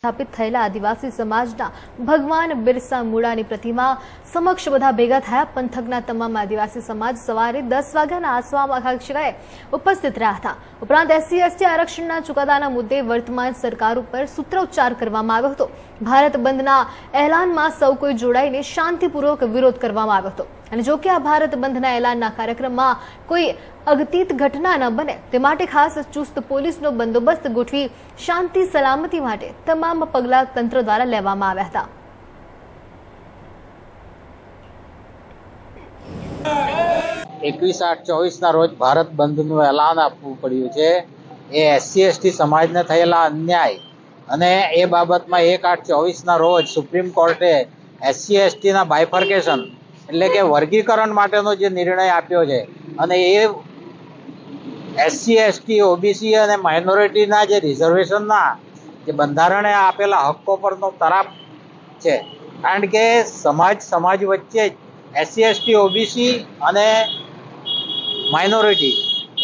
સ્થાપિત થયેલા આદિવાસી સમાજના ભગવાન બિરસા મુંડાની પ્રતિમા સમક્ષ બધા ભેગા થયા. પંથકના તમામ આદિવાસી સમાજ સવારે દસ વાગ્યાના આસવામાં કક્ષાએ ઉપસ્થિત રહ્યા હતા. ઉપરાંત એસસી, એસટી આરક્ષણના ચુકાદાના મુદ્દે વર્તમાન સરકાર ઉપર સૂત્રોચ્ચાર કરવામાં આવ્યો હતો. ભારત બંધના એલાનમાં સૌ કોઈ જોડાઈને શાંતિપૂર્વક વિરોધ કરવામાં આવ્યો હતો. અને જો કે આ ભારત બંધના એલાનના કાર્યક્રમમાં કોઈ અગતિત ઘટના ન બને, તે માટે ખાસ ચુસ્ત પોલીસનો બંદોબસ્ત ગોઠવી શાંતિ સલામતી માટે તમામ પગલાં તંત્ર દ્વારા લેવામાં આવ્યા હતા. એકવીસ આઠ ચોવીસના રોજ ભારત બંધનું એલાન આપવું પડ્યું છે. એ એસસી, એસટી સમાજને થયેલા અન્યાય અને એ બાબતમાં એક આઠ ચોવીસના રોજ સુપ્રીમ કોર્ટે એસસી, એસટીના બાયફર્કેશન એટલે કે વર્ગીકરણ માટેનો જે નિર્ણય આપ્યો છે અને એ એસસી એસટી ઓબીસી અને માઇનોરિટીના જે રિઝર્વેશનના જે બંધારણે આપેલા હક્કો પરનો તરાપ છે. કારણ કે સમાજ સમાજ વચ્ચે એસસી એસટી ઓબીસી અને માઇનોરિટી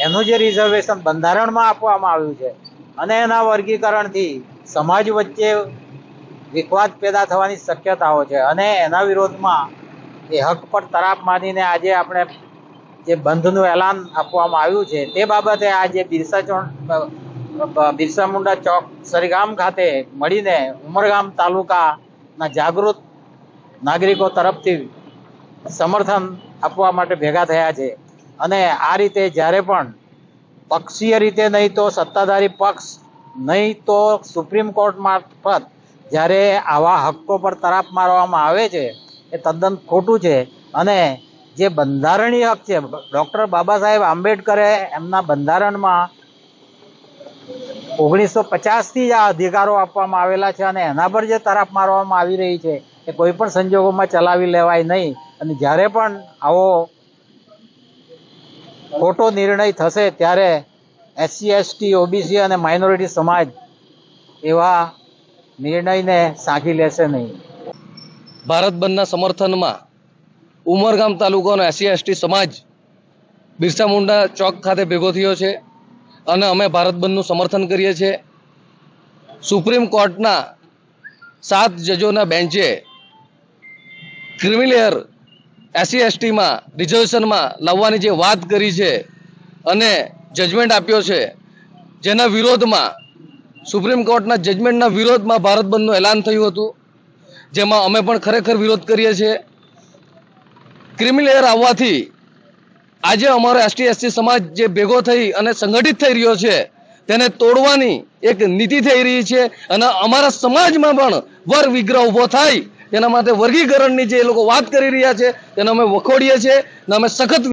એનું જે રિઝર્વેશન બંધારણમાં આપવામાં આવ્યું છે અને એના વર્ગીકરણથી સમાજ વચ્ચે વિખવાદ પેદા થવાની શક્યતાઓ છે અને એના વિરોધમાં એ હક પર તરાપ માનીને આજે આપણે જે બંધનું એલાન આપવામાં આવ્યું છે, તે બાબતે આજે બિરસા ચોણ બિરસા મુંડા ચોક, સરીગામ ખાતે મળીને ઉમરગામ તાલુકાના જાગૃત નાગરિકો તરફથી સમર્થન આપવા માટે ભેગા થયા છે. અને આ રીતે જ્યારે પણ પક્ષીય રીતે નહીં તો સત્તાધારી પક્ષ, નહીં તો સુપ્રીમ કોર્ટ મારફત જ્યારે આવા હક્કો પર તરાપ મારવામાં આવે છે એ તદ્દન ખોટું છે. અને જે બંધારણીય હક છે, ડૉક્ટર બાબા સાહેબ આંબેડકરે એમના બંધારણમાં ઓગણીસો પચાસથી જ આ અધિકારો આપવામાં આવેલા છે અને એના પર જે તરફ મારવામાં આવી રહી છે, એ કોઈ પણ સંજોગોમાં ચલાવી લેવાય નહીં. અને જ્યારે પણ આવો ખોટો નિર્ણય થશે, ત્યારે એસસી, એસટી, ઓબીસી અને માઇનોરિટી સમાજ એવા નિર્ણયને સાંખી લેશે નહીં. ભારત બંધના સમર્થનમાં ઉમરગામ તાલુકાનો એસસી એસટી સમાજ બિરસા મુંડા ચોક ખાતે ભેગો થયો છે અને અમે ભારત બંધનું સમર્થન કરીએ છીએ. સુપ્રીમ કોર્ટના સાત જજોના બેન્ચે ક્રિમિલેયર એસસી એસટીમાં રિઝર્વેશનમાં લાવવાની જે વાત કરી છે અને જજમેન્ટ આપ્યો છે, જેના વિરોધમાં સુપ્રીમ કોર્ટના જજમેન્ટના વિરોધમાં ભારત બંધનું એલાન થયું હતું. જેમાં અમે પણ ખરેખર વિરોધ કરીએ છીએ. ક્રિમિલેયર આવવાથી આજે અમારો એસટી એસટી સમાજ જે ભેગો થઈ અને સંગઠિત થઈ રહ્યો છે, તેને તોડવાની એક નીતિ થઈ રહી છે અને અમારા સમાજમાં પણ વર વિગ્રહ ઊભો થાય. તેના માટે વર્ગીકરણની જે એ લોકો વાત કરી રહ્યા છે, તેને અમે વખોડીએ છીએ અને અમે સખત